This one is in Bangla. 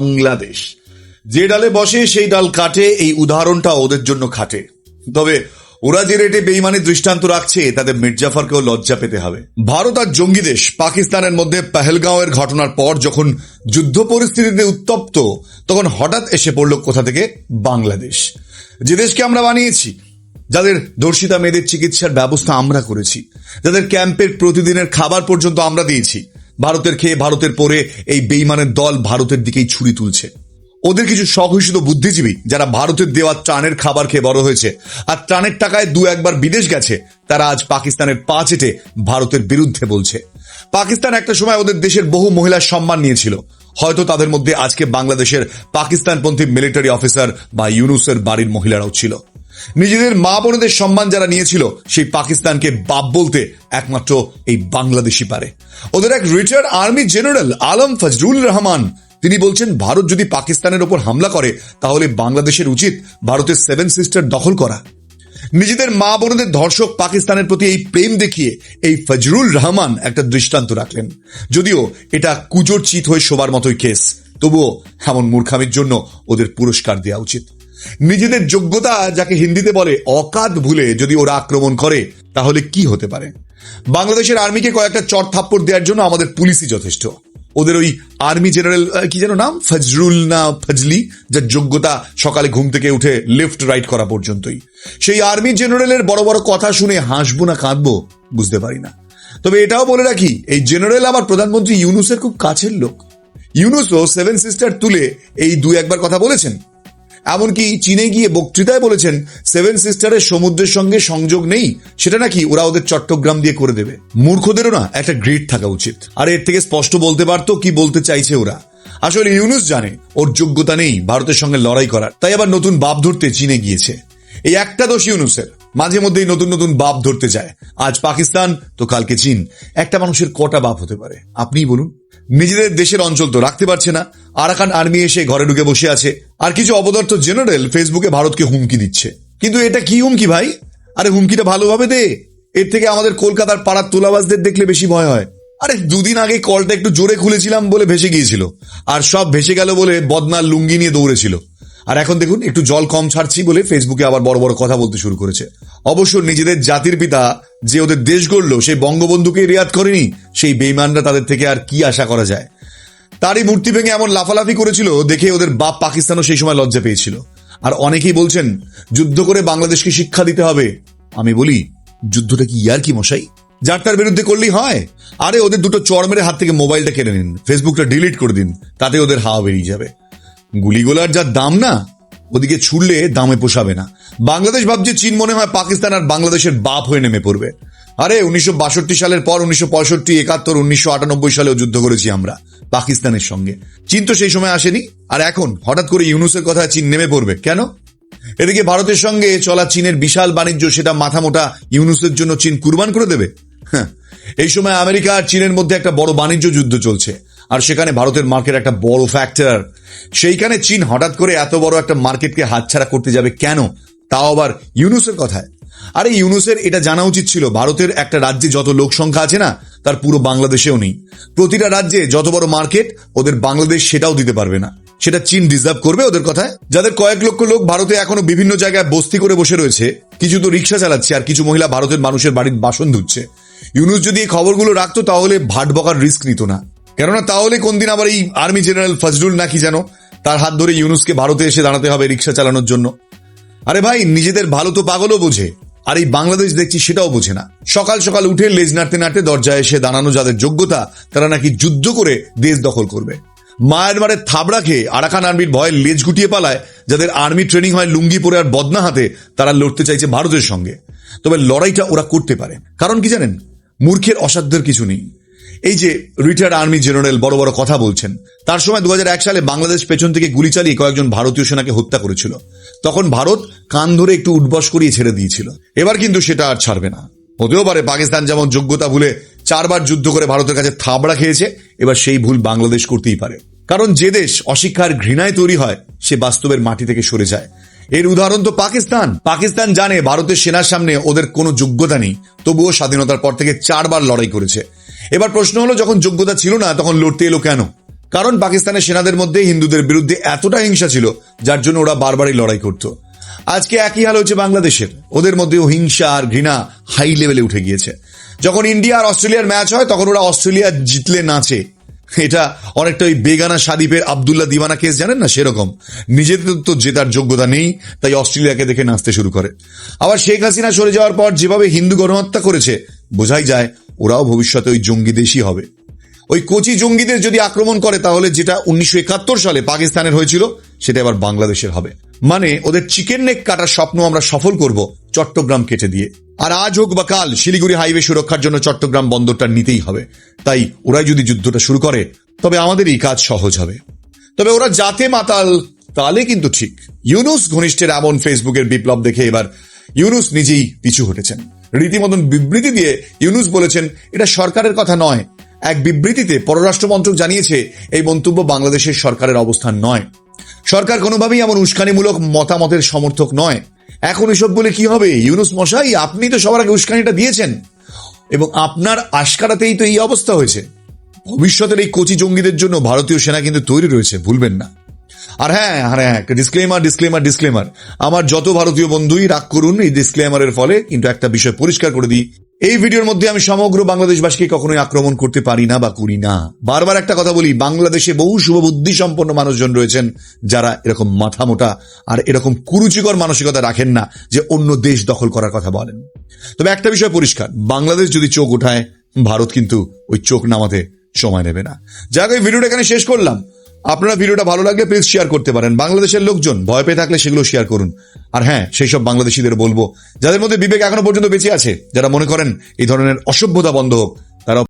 বাংলাদেশ। যে ডালে বসে সেই ডাল কাটে, এই উদাহরণটা ওদের জন্য খাটে। তবে ওরা যে রেটে বেইমানি দৃষ্টান্ত রাখছে তাদের মির্জাফরকেও লজ্জা পেতে হবে। ভারত আর জঙ্গি দেশ পাকিস্তানের মধ্যে পেহেলগাঁওয়ের ঘটনার পর যখন যুদ্ধ পরিস্থিতিতে উত্তপ্ত, তখন হঠাৎ এসে পড়ল কোথা থেকে? বাংলাদেশ। যে দেশকে আমরা বানিয়েছি, যাদের ধর্ষিতা মেয়েদের চিকিৎসার ব্যবস্থা আমরা করেছি, যাদের ক্যাম্পের প্রতিদিনের খাবার পর্যন্ত আমরা দিয়েছি ভারতের খেয়ে ভারতের পরে এই বেইমানের দল ভারতের দিকেই ছুরি তুলছে। ওদের কিছু স্বঘোষিত বুদ্ধিজীবী যারা ভারতের দেওয়া ত্রাণের খাবার খেয়ে বড় হয়েছে আর ত্রাণের টাকায় দু একবার বিদেশ গেছে, তারা আজ পাকিস্তানের পা চেটে ভারতের বিরুদ্ধে বলছে। পাকিস্তান একটা সময় ওদের দেশের বহু মহিলার সম্মান নিয়েছিল। হয়তো তাদের মধ্যে আজকে বাংলাদেশের পাকিস্তানপন্থী মিলিটারি অফিসার বা ইউনুসের বাড়ির মহিলারাও ছিল। নিজেদের মা বোনদের সম্মান যারা নিয়েছিল, সেই পাকিস্তানকে বাপ বলতে একমাত্র এই বাংলাদেশি পারে। ওদের এক retired army general Alam Fazrul Rahman, তিনি বলছেন, ভারত যদি পাকিস্তানের ওপর হামলা করে, তাহলে বাংলাদেশের উচিত ভারতের সেভেন সিস্টার দখল করা। নিজেদের মা বোনদের ধর্ষক পাকিস্তানের প্রতি এই প্রেম দেখিয়ে এই ফজরুল রহমান একটা দৃষ্টান্ত রাখলেন। যদিও এটা কুজোর চিত হয়ে শোবার মতোই কেস তবুও এমন মূর্খামির জন্য ওদের পুরস্কার দেওয়া উচিত। নিজেদের যোগ্যতা যাকে হিন্দিতে বলে অকাত ভুলে যদি ওরা আক্রমণ করে, তাহলে কি হতে পারে? বাংলাদেশের আর্মিকে কয়েকটা চট থাপ্পড় দেওয়ার জন্য আমাদের পুলিশই যথেষ্ট। ওদের ওই আর্মি জেনারেল কি যেন নাম? ফজরুল না ফজলি, যার যোগ্যতা সকালে ঘুম থেকে উঠে লেফট রাইট করা পর্যন্তই। সেই আর্মি জেনারেলের বড় বড় কথা শুনে হাসবো না কাঁদবো, বুঝতে পারি না। তবে এটাও বলে রাখি, এই জেনারেল আমার প্রধানমন্ত্রী ইউনুসের খুব কাছের লোক। ইউনুসও সেভেন সিস্টার তুলে এই দু একবার কথা বলেছেন। এমনকি চীনে গিয়ে বক্তৃতায় বলেছেন, সেভেন সিস্টারের সমুদ্রের সঙ্গে সংযোগ নেই, সেটা নাকি ওরা ওদের চট্টগ্রাম দিয়ে করে দেবে। মূর্খদেরও না, একটা গ্রিড থাকা উচিত। আর এর থেকে স্পষ্ট বলতে পারতো কি বলতে চাইছে ওরা। আসলে ইউনুস জানে, ওর যোগ্যতা নেই ভারতের সঙ্গে লড়াই করার, তাই আবার নতুন বাপ ধরতে চীনে গিয়েছে। এই একটা দোষ ইউনুসের। মাঝে মধ্যেই নতুন নতুন বাপ ধরতে যায়। আজ পাকিস্তান, তো কালকে চীন। একটা মানুষের কটা বাপ হতে পারে? আপনিই বলুন। নিজেদের দেশের অঞ্চল তো রাখতে পারছে না। আরাকান আর্মি এসে ঘরে ঢুকে বসে আছে। আর কিছু অবদর্থ জেনারেল ফেসবুকে ভারতকে হুমকি দিচ্ছে। কিন্তু এটা কি হুমকি ভাই? আরে হুমকিটা ভালোভাবে দে। এর থেকে আমাদের কলকাতার পাড়ার তোলাবাজদের দেখলে বেশি ভয় হয়। আরে দুদিন আগে কলটা একটু জোরে খুলেছিলাম বলে ভেসে গিয়েছিল। আর সব ভেসে গেল বলে বদনার লুঙ্গি নিয়ে দৌড়েছিল। আর এখন দেখুন, একটু জল কম ছাড়ছি বলে ফেসবুকে আবার বড় বড় কথা বলতে শুরু করেছে। অবশ্য নিজেদের জাতির পিতা যে ওদের দেশ গড়লো, সেই বঙ্গবন্ধুকে রিয়াদ করেনি, সেই বেইমানরা তাদের থেকে আর কি আশা করা যায়? তারই মূর্তি ভেঙে এমন লাফালাফি করেছিল, দেখে ওদের বাপ পাকিস্তানও সেই সময় লজ্জা পেয়েছিল। আর অনেকেই বলছেন, যুদ্ধ করে বাংলাদেশকে শিক্ষা দিতে হবে। আমি বলি, যুদ্ধটা কি ইয়ার কি মশাই? যার তার বিরুদ্ধে করলেই হয়। আরে, ওদের দুটো চড় মেরে হাত থেকে মোবাইলটা কেড়ে নিন ফেসবুকটা ডিলিট করে দিন, তাতে ওদের হাওয়া বেরিয়ে যাবে। গুলিগোলার যা দাম না ওদিকে ছুড়লে দামে পোষাবে না। বাংলাদেশ ভাবছে চীন মনে হয় পাকিস্তান আর বাংলাদেশের বাপ হয়ে নেমে পড়বে। আরে উনিশশো বাষট্টি সালের পর উনিশশো পঁয়ষট্টি একাত্তর উনিশশো আটানব্বই সালেও যুদ্ধ করেছি আমরা পাকিস্তানের সঙ্গে। চীন তো সেই সময় আসেনি আর এখন হঠাৎ করে ইউনুসের কথা চীন নেমে পড়বে কেন? এদিকে ভারতের সঙ্গে চলা চীনের বিশাল বাণিজ্য সেটা মাথা মোটা ইউনুসের জন্য চীন কুরবান করে দেবে? হ্যাঁ, এই সময় আমেরিকা আর চীনের মধ্যে একটা বড় বাণিজ্য যুদ্ধ চলছে। আর সেখানে ভারতের মার্কেট একটা বড় ফ্যাক্টর সেইখানে চীন হঠাৎ করে এত বড় একটা মার্কেটকে হাতছাড়া করতে যাবে কেন? তাও আবার ইউনুসের কথায়। আরে ইউনুসের এটা জানা উচিত ছিল, ভারতের একটা রাজ্যে যত লোক সংখ্যা আছে না, তার পুরো বাংলাদেশেও নেই। প্রতিটা রাজ্যে যত বড় মার্কেট, ওদের বাংলাদেশ সেটাও দিতে পারবে না। সেটা চীন রিজার্ভ করবে ওদের কথায়? যাদের কয়েক লক্ষ লোক ভারতে এখনও বিভিন্ন জায়গায় বস্তি করে বসে রয়েছে, কিছু তো রিক্সা চালাচ্ছে আর কিছু মহিলা ভারতের মানুষের বাড়ির বাসন ধুচ্ছে। ইউনুস যদি এই খবরগুলো রাখতো তাহলে ভাট বকার রিস্ক নিত না। কেননা তাহলে কোন দিন আবার এই আর্মি জেনারেল ফজলুল নাকি যেন তার হাত ধরে ইউনুসকে ভারতে এসে দাঁড়াতে হবে রিক্সা চালানোর জন্য। আরে ভাই, নিজেদের ভালো তো পাগলও বোঝে। আর এই বাংলাদেশ দেখছি সেটাও বোঝে না। সকাল সকাল উঠে লেজ নাড়তে নাড়তে দরজায় এসে দাঁড়ানো যাদের যোগ্যতা, তারা নাকি যুদ্ধ করে দেশ দখল করবে। মায়ানমারের থাবড়া খেয়ে আরাকান আর্মির ভয়ে লেজ গুটিয়ে পালায় যাদের আর্মি ট্রেনিং হয় লুঙ্গি পরে আর বদনা হাতে, তারা লড়তে চাইছে ভারতের সঙ্গে। তবে লড়াইটা ওরা করতে পারে। কারণ কি জানেন? মূর্খের অসাধ্যের কিছু নেই। এই যে রিটায়ার্ড আর্মি জেনারেল বড় বড় কথা বলছেন, তার সময় দু হাজার এক সালে বাংলাদেশ পেছন থেকে গুলি চালিয়ে কয়েকজন ভারতীয় সেনাকে হত্যা করেছিল। তখন ভারত কান ধরে একটু উঠবস করিয়ে ছেড়ে দিয়েছিল। এবার কিন্তু সেটা আর ছাড়বে না। হতেও পারে পাকিস্তান যেমন যোগ্যতা ভুলে চারবার যুদ্ধ করে ভারতের কাছে থাবড়া খেয়েছে, এবার সেই ভুল বাংলাদেশ করতেই পারে। কারণ যে দেশ অশিক্ষার ঘৃণায় তৈরি হয়, সে বাস্তবের মাটি থেকে সরে যায়। এর উদাহরণ তো পাকিস্তান। পাকিস্তান জানে ভারতের সেনার সামনে ওদের কোনো যোগ্যতা নেই, তবুও স্বাধীনতার পর থেকে চারবার লড়াই করেছে। এবার প্রশ্ন হলো, যখন যোগ্যতা ছিল না, তখন লড়তে এলো কেন? কারণ পাকিস্তানের সেনাদের মধ্যে হিন্দুদের বিরুদ্ধে এতটা হিংসা ছিল, যার জন্য ওরা বারবারই লড়াই করত। আজকে একই হাল হচ্ছে বাংলাদেশের। ওদের মধ্যেও হিংসা আর ঘৃণা হাই লেভেলে উঠে গিয়েছে। যখন ইন্ডিয়া আর অস্ট্রেলিয়ার ম্যাচ হয়, তখন ওরা অস্ট্রেলিয়া জিতলে নাচে। এটা অনেকটা ওই বেগানা সাদিপের আবদুল্লাহ দিওয়ানা কেস জানেন না? সেরকম। নিজেদের তো জেতার যোগ্যতা নেই, তাই অস্ট্রেলিয়াকে দেখে নাচতে শুরু করে। আবার শেখ হাসিনা সরে যাওয়ার পর যেভাবে হিন্দু গণহত্যা করেছে, বোঝাই যায় ওরাও ভবিষ্যতে ওই জঙ্গি দেশই হবে। ওই কোচি জঙ্গিদের যদি আক্রমণ করে, তাহলে যেটা উনিশশো একাত্তর সালে পাকিস্তানের হয়েছিল, সেটা এবার বাংলাদেশের হবে। মানে ওদের চিকেন নেক কাটার স্বপ্ন আমরা সফল করব চট্টগ্রাম কেটে দিয়ে। আর আজ হোক বা কাল, শিলিগুড়ি হাইওয়ে সুরক্ষার জন্য চট্টগ্রাম বন্দরটা নিতেই হবে। তাই ওরাই যদি যুদ্ধটা শুরু করে, তবে আমাদের এই কাজ সহজ হবে। তবে ওরা যাতে মাতাল, তালে কিন্তু ঠিক। ইউনুস ঘনিষ্ঠের এমন ফেসবুকের বিপ্লব দেখে এবার ইউনুস নিজেই পিছু হটেছেন। রীতিমতন বিবৃতি দিয়ে ইউনুস বলেছেন, এটা সরকারের কথা নয়। এক বিবৃতিতে পররাষ্ট্র মন্ত্রক জানিয়েছে, এই মন্তব্য বাংলাদেশের সরকারের অবস্থান নয়। সরকার কোনোভাবেই এমন উস্কানিমূলক মতামতের সমর্থক নয়। এখন এসব বলে কি হবে? ইউনুস মশাই, আপনি তো সবার আগে উস্কানিটা দিয়েছেন। এবং আপনার আশকারাতেই তো এই অবস্থা হয়েছে। ভবিষ্যতের এই কোচি জঙ্গিদের জন্য ভারতীয় সেনা কিন্তু তৈরি রয়েছে, ভুলবেন না। আর হ্যাঁ আর হ্যাঁ ডিসক্লেমার ডিসক্লেমার ডিসক্লেমার আমার যত ভারতীয় বন্ধুই রাগ করুন, এই ডিসক্লেমারের ফলে কিন্তু একটা বিষয় পরিষ্কার করে দিই। এই ভিডিওর মধ্যে আমি সমগ্র বাংলাদেশবাসীকে কখনোই আক্রমণ করতে পারি না বা করি না। বারবার একটা কথা বলি, বাংলাদেশে বহু শুভবুদ্ধি সম্পন্ন মানুষজন রয়েছেন যারা এরকম মাথা মোটা আর এরকম কুরুচিকর মানসিকতা রাখেন না যে অন্য দেশ দখল করার কথা বলেন। তবে একটা বিষয় পরিষ্কার, বাংলাদেশ যদি চোখ উঠায়, ভারত কিন্তু ওই চোখ নামাতে সময় নেবে না। যাক, এই ভিডিওটা এখানে শেষ করলাম। আপনারা ভিডিওটা ভালো লাগলে প্লিজ শেয়ার করতে পারেন। বাংলাদেশের লোকজন ভয় পেয়ে থাকলে সেগুলো শেয়ার করুন। আর হ্যাঁ সেই সব বাংলাদেশিদের বলব, যাদের মধ্যে বিবেক এখনও পর্যন্ত বেঁচে আছে, যারা মনে করেন এই ধরনের অসভ্যতা বন্ধ হোক